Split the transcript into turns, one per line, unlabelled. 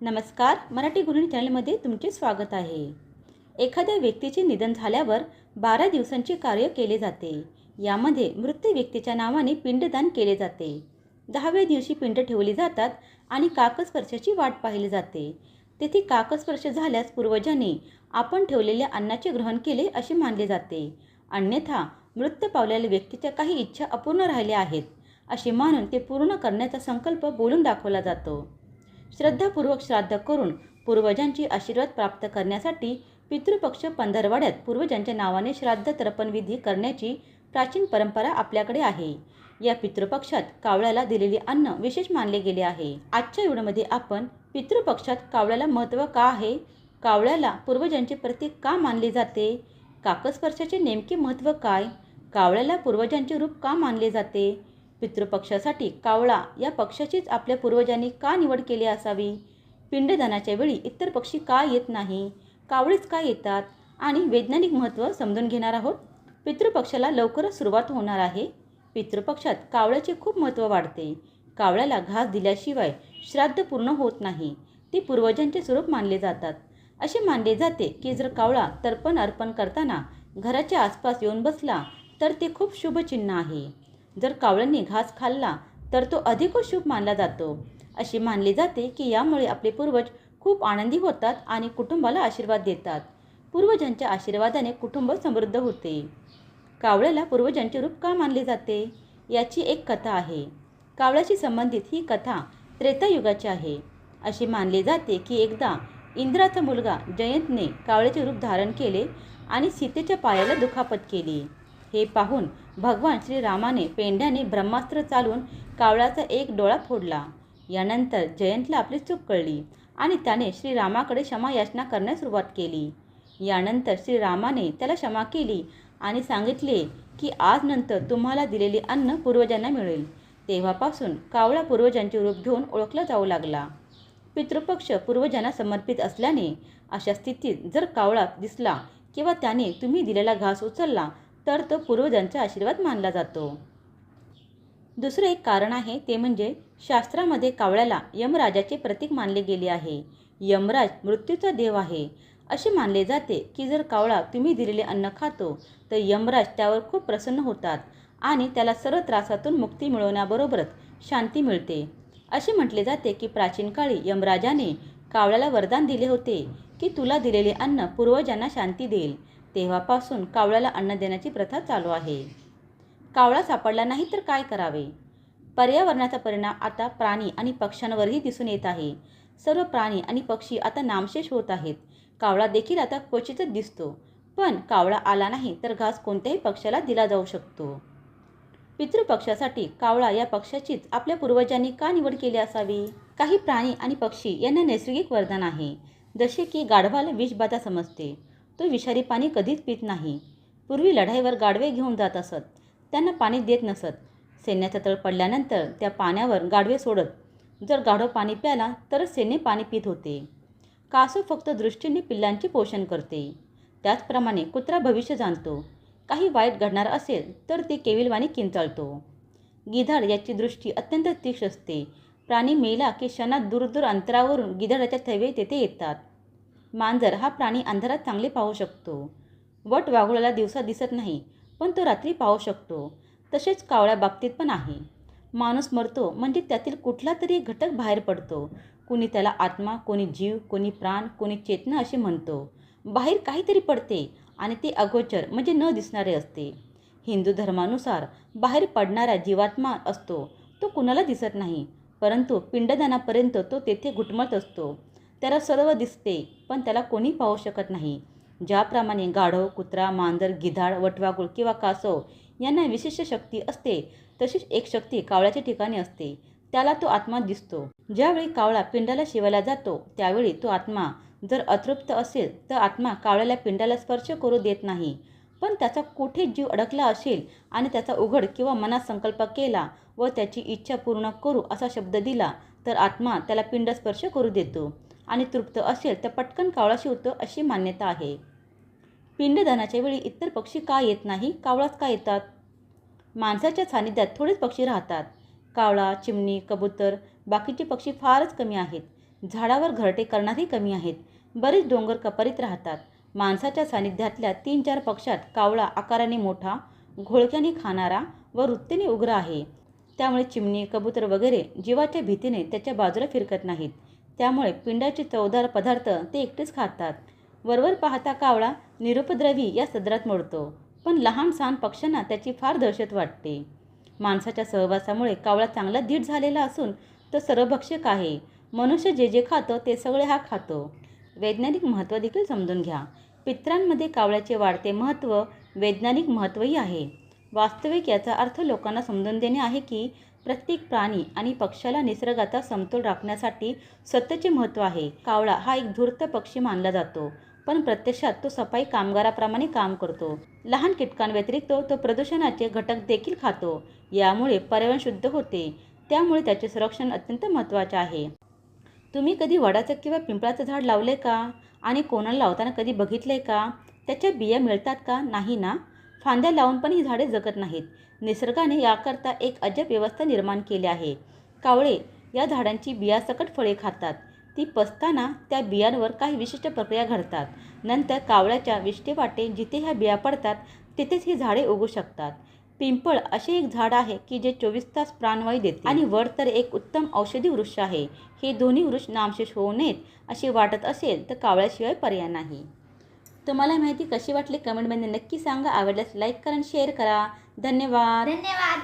नमस्कार मराठी गृहिणी चॅनलमध्ये तुमचे स्वागत आहे. एखाद्या व्यक्तीचे निधन झाल्यावर बारा दिवसांचे कार्य केले जाते. यामध्ये मृत व्यक्तीच्या नावाने पिंडदान केले जाते. दहाव्या दिवशी पिंड ठेवली जातात आणि काकस्पर्शाची वाट पाहिली जाते. तेथे काकस्पर्श झाल्यास पूर्वजांनी आपण ठेवलेल्या अन्नाचे ग्रहण केले असे मानले जाते. अन्यथा मृत्यू पावलेल्या व्यक्तीच्या काही इच्छा अपूर्ण राहिल्या आहेत असे मानून ते पूर्ण करण्याचा संकल्प बोलून दाखवला जातो. श्रद्धापूर्वक श्राद्ध करून पूर्वजांची आशीर्वाद प्राप्त करण्यासाठी पितृपक्ष पंधरवाड्यात पूर्वजांच्या नावाने श्राद्ध तर्पणविधी करण्याची प्राचीन परंपरा आपल्याकडे आहे. या पितृपक्षात कावळ्याला दिलेले अन्न विशेष मानले गेले आहे. आजच्या व्हिडिओमध्ये आपण पितृपक्षात कावळ्याला महत्त्व का आहे? कावळ्याला पूर्वजांचे प्रतीक का मानले जाते? काकस्पर्शाचे नेमके महत्त्व काय? कावळ्याला पूर्वजांचे रूप का मानले जाते? पितृपक्षासाठी कावळा या पक्षाचीच आपल्या पूर्वजांनी का निवड केली असावी? पिंडदानाच्या वेळी इतर पक्षी का येत नाही? कावळेच का येतात? आणि वैज्ञानिक महत्त्व समजून घेणार आहोत? पितृपक्षाला लवकरच सुरुवात होणार आहे. पितृपक्षात कावळ्याचे खूप महत्त्व वाढते. कावळ्याला घास दिल्याशिवाय श्राद्ध पूर्ण होत नाही. ते पूर्वजांचे स्वरूप मानले जातात. असे मानले जाते की जर कावळा तर्पण अर्पण करताना घराच्या आसपास येऊन बसला तर ते खूप शुभचिन्ह आहे. जर कावळ्यांनी घास खाल्ला तर तो अधिकच शुभ मानला जातो. असे मानले जाते की यामुळे आपले पूर्वज खूप आनंदी होतात आणि कुटुंबाला आशीर्वाद देतात. पूर्वजांच्या आशीर्वादाने कुटुंब समृद्ध होते. कावळ्याला पूर्वजांचे रूप का मानले जाते? याची एक कथा आहे. कावळ्याशी संबंधित ही कथा त्रेतायुगाची आहे. असे मानले जाते की एकदा इंद्राचा मुलगा जयंतने कावळ्याचे रूप धारण केले आणि सीतेच्या पायाला दुखापत केली. हे पाहून भगवान श्रीरामाने पेंड्याने ब्रह्मास्त्र चालून कावळ्याचा एक डोळा फोडला. यानंतर जयंतला आपली चूक कळली आणि त्याने श्रीरामाकडे क्षमा याचना करण्यास सुरुवात केली. यानंतर श्रीरामाने त्याला क्षमा केली आणि सांगितले की आज नंतर तुम्हाला दिलेले अन्न पूर्वजांना मिळेल. तेव्हापासून कावळा पूर्वजांचे रूप घेऊन ओळखला जाऊ लागला. पितृपक्ष पूर्वजांना समर्पित असल्याने अशा स्थितीत जर कावळा दिसला किंवा त्याने तुम्ही दिलेला घास उचलला तर तो पूर्वजांचा आशीर्वाद मानला जातो. दुसरं एक कारण आहे ते म्हणजे शास्त्रामध्ये कावळ्याला यमराजाचे प्रतीक मानले गेले आहे. यमराज मृत्यूचा देव आहे. असे मानले जाते की जर कावळा तुम्ही दिलेले अन्न खातो तर यमराज त्यावर खूप प्रसन्न होतात आणि त्याला सर्व त्रासातून मुक्ती मिळवण्याबरोबरच शांती मिळते. असे म्हटले जाते की प्राचीन काळी यमराजाने कावळ्याला वरदान दिले होते की तुला दिलेले अन्न पूर्वजांना शांती देईल. तेव्हापासून कावळ्याला अन्न देण्याची प्रथा चालू आहे. कावळा सापडला नाही तर काय करावे? पर्यावरणाचा परिणाम आता प्राणी आणि पक्ष्यांवरही दिसून येत आहे. सर्व प्राणी आणि पक्षी आता नामशेष होत आहेत. कावळा देखील आता क्वचितच दिसतो पण कावळा आला नाही तर घास कोणत्याही पक्षाला दिला जाऊ शकतो. पितृपक्षासाठी कावळा या पक्षाचीच आपल्या पूर्वजांनी का निवड केली असावी? काही प्राणी आणि पक्षी यांना नैसर्गिक वरदान आहे जसे की गाढवाला विषबाधा समजते. तो विषारी पाणी कधीच पित नाही. पूर्वी लढाईवर गाढवे घेऊन जात असत. त्यांना पाणी देत नसत. सैन्याचा तळ पडल्यानंतर त्या पाण्यावर गाढवे सोडत जर गाढव पाणी प्याला तरच सैन्य पाणी पित होते. कासव फक्त दृष्टीने पिल्लांचे पोषण करते. त्याचप्रमाणे कुत्रा भविष्य जाणतो. काही वाईट घडणार असेल तर ते केविलवाणी किंचाळतो. गिधाड याची दृष्टी अत्यंत तीक्ष्ण असते. प्राणी मेला की क्षणात दूर दूर अंतरावरून गिधाडाच्या थवे तेथे येतात. मांजर हा प्राणी अंधारात चांगले पाहू शकतो. वट वाघुळाला दिवसा दिसत नाही पण तो रात्री पाहू शकतो. तसेच कावळ्या बाबतीत पण आहे. माणूस मरतो म्हणजे त्यातील कुठला तरी एक घटक बाहेर पडतो. कोणी त्याला आत्मा कोणी जीव कोणी प्राण कोणी चेतना असे म्हणतो. बाहेर काहीतरी पडते आणि ते अगोचर म्हणजे न दिसणारे असते. हिंदू धर्मानुसार बाहेर पडणारा जीवात्मा असतो तो कुणाला दिसत नाही परंतु पिंडदानापर्यंत तो तेथे घुटमळत असतो. त्याला सर्व दिसते पण त्याला कोणी पाहू शकत नाही. ज्याप्रमाणे गाढव कुत्रा मांजर गिधाड वटवागुळ किंवा कासव यांना विशिष्ट शक्ती असते तशीच एक शक्ती कावळ्याच्या ठिकाणी असते. त्याला तो आत्मा दिसतो. ज्यावेळी कावळा पिंडाला शिवायला जातो त्यावेळी तो आत्मा जर अतृप्त असेल तर आत्मा कावळ्याला पिंडाला स्पर्श करू देत नाही. पण त्याचा कुठे जीव अडकला असेल आणि त्याचा उघड किंवा मनात संकल्प केला व त्याची इच्छा पूर्ण करू असा शब्द दिला तर आत्मा त्याला पिंड स्पर्श करू देतो. आणि तृप्त असेल तर पटकन कावळाशी होतो अशी मान्यता आहे. पिंडदानाच्या वेळी इतर पक्षी का येत नाही? कावळाच का येतात? माणसाच्या सानिध्यात थोडेच पक्षी राहतात. कावळा चिमणी कबूतर बाकीचे पक्षी फारच कमी आहेत. झाडावर घरटे करणारही कमी आहेत. बरेच डोंगर कपारीत राहतात. माणसाच्या सानिध्यातल्या तीन चार पक्षात कावळा आकाराने मोठा घोळक्याने खाणारा व वृत्तीने उग्र आहे. त्यामुळे चिमणी कबूतर वगैरे जीवाच्या भीतीने त्याच्या बाजूला फिरकत नाहीत. त्यामुळे पिंडाचे चवदार पदार्थ ते एकटेच खातात. वरवर पाहता कावळा निरुपद्रवी या सदरात मोडतो. पण लहान सहान पक्ष्यांना त्याची फार दहशत वाटते. माणसाच्या सहवासामुळे कावळा चांगला धीट झालेला असून तो सर्वभक्षक आहे. मनुष्य जे जे खातं ते सगळे हा खातो. वैज्ञानिक महत्त्व देखील समजून घ्या. पित्रांमध्ये कावळ्याचे वाढते महत्त्व वैज्ञानिक महत्त्वही आहे. वास्तविक याचा अर्थ लोकांना समजून देणे आहे की प्रत्येक प्राणी आणि पक्ष्याला निसर्गाचा समतोल राखण्यासाठी स्वतःचे महत्त्व आहे. कावळा हा एक धूर्त पक्षी मानला जातो पण प्रत्यक्षात तो सफाई कामगाराप्रमाणे काम करतो. लहान कीटकांव्यतिरिक्त तो प्रदूषणाचे घटक देखील खातो. यामुळे पर्यावरण शुद्ध होते. त्यामुळे त्याचे संरक्षण अत्यंत महत्त्वाचे आहे. तुम्ही कधी वडाचं किंवा पिंपळाचं झाड लावले का? आणि कोणाला लावताना कधी बघितले का? त्याच्या बिया मिळतात का? नाही ना? फांद्या लावून पण ही झाडे जगत नाहीत. निसर्गाने याकरता एक अजब व्यवस्था निर्माण केली आहे. कावळे या झाडांची बियासकट फळे खातात. ती पसताना त्या बियांवर काही विशिष्ट प्रक्रिया घडतात. नंतर कावळ्याच्या विष्टेवाटे जिथे ह्या बिया पडतात तिथेच ही झाडे उगू शकतात. पिंपळ असे एक झाड आहे की जे चोवीस तास प्राणवायू देते. आणि वड तर एक उत्तम औषधी वृक्ष आहे. हे दोन्ही वृक्ष नामशेष होऊ नयेत असे वाटत असेल तर कावळ्याशिवाय पर्याय नाही. तुम्हाला माहिती कशी वाटली कमेंटमध्ये नक्की सांगा. आवडल्यास लाईक करा आणि शेअर करा. धन्यवाद.
धन्यवाद.